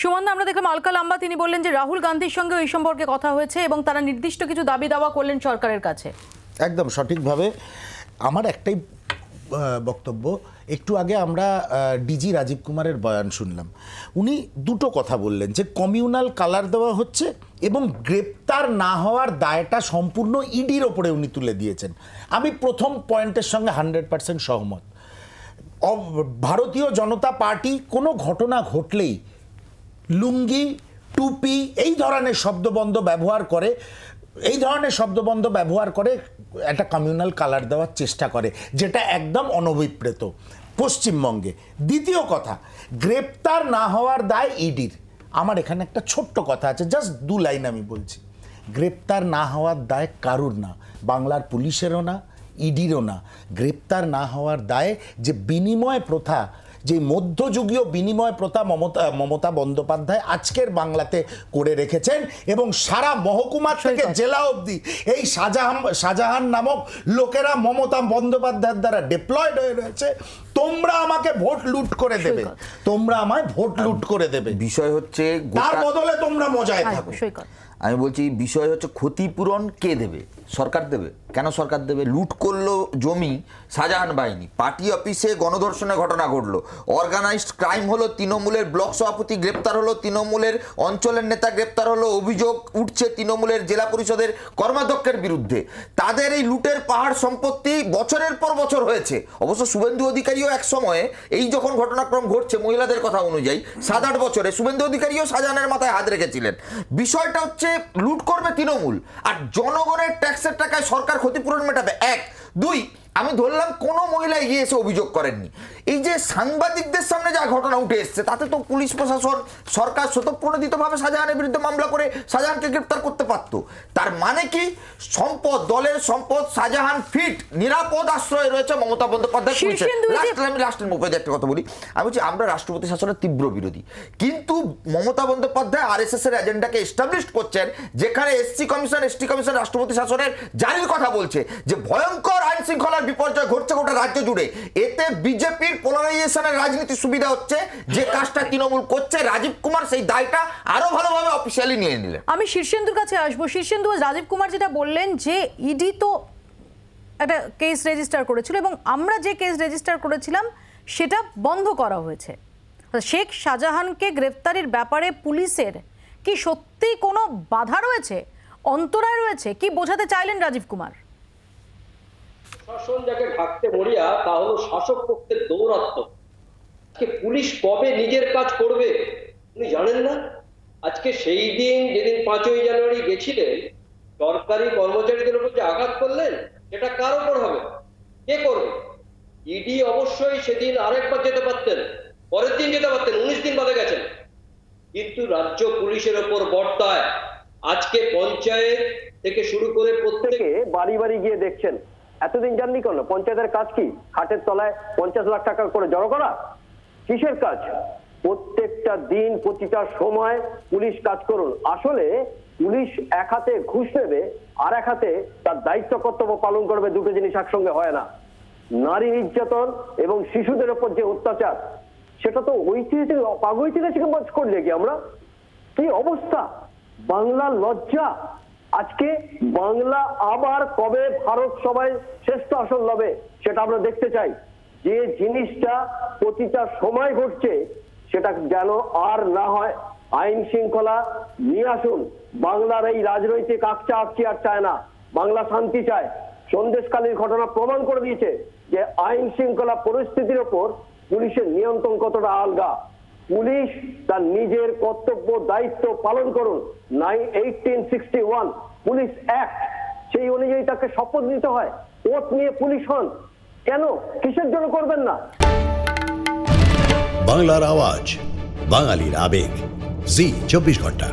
সুমন আমরা দেখলাম আলকা লাম্বা, তিনি বললেন যে রাহুল গান্ধীর সঙ্গে এই সম্পর্কে কথা হয়েছে এবং তারা নির্দিষ্ট কিছু দাবি দাওয়া করলেন সরকারের কাছে। একদম, সঠিকভাবে। আমার একটাই বক্তব্য, একটু আগে আমরা ডিজি রাজীব কুমারের বয়ান শুনলাম। উনি দুটো কথা বললেন, যে কমিউনাল কালার দেওয়া হচ্ছে এবং গ্রেপ্তার না হওয়ার দায়টা সম্পূর্ণ ইডির ওপরে উনি তুলে দিয়েছেন। আমি প্রথম পয়েন্টের সঙ্গে হান্ড্রেড পার্সেন্ট সহমত। ভারতীয় জনতা পার্টি কোনো ঘটনা ঘটলেই লুঙ্গি, টুপি, এই ধরনের শব্দবন্ধ ব্যবহার করে, এই ধরনের শব্দবন্ধ ব্যবহার করে একটা কমিউনাল কালার দেওয়ার চেষ্টা করে, যেটা একদম অনভিপ্রেত পশ্চিমবঙ্গে। দ্বিতীয় কথা, গ্রেপ্তার না হওয়ার দায় ইডির। আমার এখানে একটা ছোট্ট কথা আছে জাস্ট দু লাইন আমি বলছি। গ্রেপ্তার না হওয়ার দায় কারুর না? বাংলার পুলিশেরও না, ইডিরও না। গ্রেপ্তার না হওয়ার দায়ে যে বিনিময় প্রথা যে মধ্যযুগীয় বিনিময় প্রথা মমতা মমতা বন্দ্যোপাধ্যায় আজকের বাংলাতে করে রেখেছেন এবং সারা মহকুমা থেকে জেলা অবধি এই শাহজাহান শাহজাহান নামক লোকেরা মমতা বন্দ্যোপাধ্যায়ের দ্বারা ডিপ্লয়েড হয়ে রয়েছে। তোমরা আমাকে ভোট লুট করে দেবে। তোমরা আমায় ভোট লুট করে দেবে। বিষয় হচ্ছে তার বদলে তোমরা মজায় থাকো আমি বলছি বিষয় হচ্ছে ক্ষতিপূরণ কে দেবে? সরকার দেবে? কেন সরকার দেবে? লুট করল জমি শাহজাহান বাহিনী। পার্টি অফিসে গণধর্ষণের ঘটনা ঘটলো। অর্গানাইজড ক্রাইম হলো তৃণমূলের ব্লক সভাপতি গ্রেপ্তার হলো তৃণমূলের অঞ্চলের নেতা গ্রেপ্তার হলো অভিযোগ উঠছে তৃণমূলের জেলা পরিষদের কর্মাধ্যক্ষের বিরুদ্ধে। তাদের এই লুটের পাহাড় সম্পত্তি বছরের পর বছর হয়েছে। অবশ্য শুভেন্দু অধিকারীও এক সময়ে এই যখন ঘটনাক্রম ঘটছে মহিলাদের কথা অনুযায়ী, সাত আট বছরে শুভেন্দু অধিকারীও শাহজাহানের মাথায় হাত রেখেছিলেন। বিষয়টা হচ্ছে লুট করবে তৃণমূল, আর জনগণের ট্যাক্সের টাকায় সরকার ক্ষতিপূরণ মেটাবে। এক। দুই আমি ধরলাম কোনো মহিলা এগিয়ে এসে অভিযোগ করেননি। এই যে সাংবাদিকদের সামনে যা ঘটনা উঠে এসছে তাতে তো পুলিশ প্রশাসন সরকার স্বতঃপ্রণোদিতভাবে শাহজাহানের বিরুদ্ধে মামলা করে শাহজাহানকে গ্রেপ্তার করতে পারতো। তার মানে কি? সম্পদ দলের সম্পদ শাহজাহান ফিট নিরাপদ আশ্রয় রয়েছে মমতা বন্দ্যোপাধ্যায় আমি লাস্টের মুখে একটা কথা বলি। আমি বলছি আমরা রাষ্ট্রপতি শাসনের তীব্র বিরোধী। কিন্তু Mamata Bandyopadhyay R S S এর এজেন্ডাকে এস্টাবলিশ করছেন যেখানে এসসি কমিশন এসটি কমিশন রাষ্ট্রপতি শাসনের জারির কথা বলছে যে ভয়ঙ্কর আইন শৃঙ্খলার বিপর্যয় ঘটছে গোটা রাজ্য জুড়ে। এতে বিজেপির পোলারাইজেশনের রাজনীতি সুবিধা হচ্ছে। যে কাজটা তৃণমূল করছে, রাজীব কুমার সেই দায়টা আরও ভালোভাবে অফিসিয়ালি নিয়ে নিলেন। আমি শীর্ষেন্দুর কাছে আসব। শীর্ষেন্দু রাজীব কুমার যেটা বললেন যে ইডি তো একটা কেস রেজিস্টার করেছিল এবং আমরা যে কেস রেজিস্টার করেছিলাম, সেটা বন্ধ করা হয়েছে। শেখ শাহজাহানকে গ্রেফতারের ব্যাপারে পুলিশের কি সত্যি কোনো বাধা রয়েছে? অন্তরায় রয়েছে? কি বোঝাতে চাইলেন রাজীব কুমার? শাসন যাকে ঢাকতে মরিয়া তা হলো শাসক পক্ষের দৌরাত্ম। আজকে পুলিশ কবে নিজের কাজ করবে উনি জানেন না। আজকে সেই দিন যেদিন পাঁচই জানুয়ারি গেছিলেন সরকারি কর্মচারীদের উপর যে আঘাত করলেন সেটা কার উপর হবে? কে করবে? ইডি অবশ্যই সেদিন আরেকবার যেতে পারতেন পরের দিন যেতে পারতেন উনিশ দিন বাদে গেছেন। কিন্তু রাজ্য পুলিশের ওপর বর্তায় আজকে পঞ্চায়েত থেকে শুরু করে প্রত্যেকে বাড়ি বাড়ি গিয়ে দেখছেন। এতদিন জাননি কেন? পঞ্চায়েতের কাজ কি? খাটের তলায় পঞ্চাশ লাখ টাকা করে জড়ো করা? কিসের কাজ? প্রত্যেকটা দিন, প্রতিটা সময় পুলিশ কাজ করুন। আসলে পুলিশ এক হাতে ঘুষ নেবে, আর এক হাতে তার দায়িত্ব কর্তব্য পালন করবে, দুটো জিনিস একসঙ্গে হয় না। নারী নির্যাতন এবং শিশুদের ওপর যে অত্যাচার, সেটা তো ঐতিহাসিক অপাগৈতিহাসিক করলে কি আমরা? কি অবস্থা? বাংলার লজ্জা? আজকে বাংলা আবার কবে ভারত সবাই শ্রেষ্ঠ আসন লবে, সেটা আমরা দেখতে চাই। যে জিনিসটা প্রতিটা সময় ঘটছে, সেটা যেন আর না হয়। আইন শৃঙ্খলা নিয়ে আসুন। বাংলার এই রাজনৈতিক আকচা আকচি আর চায় না। বাংলা শান্তি চায়। সন্দেশকালীন ঘটনা প্রমাণ করে দিয়েছে যে আইন শৃঙ্খলা পরিস্থিতির ওপর পুলিশের নিয়ন্ত্রণ কতটা আলগা। পুলিশ তার নিজের কর্তব্য, দায়িত্ব পালন করুন। নাই eighteen sixty one police act সেই অনুযায়ী তাকে শপথ নিতে হয়। ওট নিয়ে পুলিশ হন। কেন? কিসের জন্য করবেন না? বাংলার আওয়াজ, বাঙালির আবেগ। জি, চব্বিশ ঘণ্টা।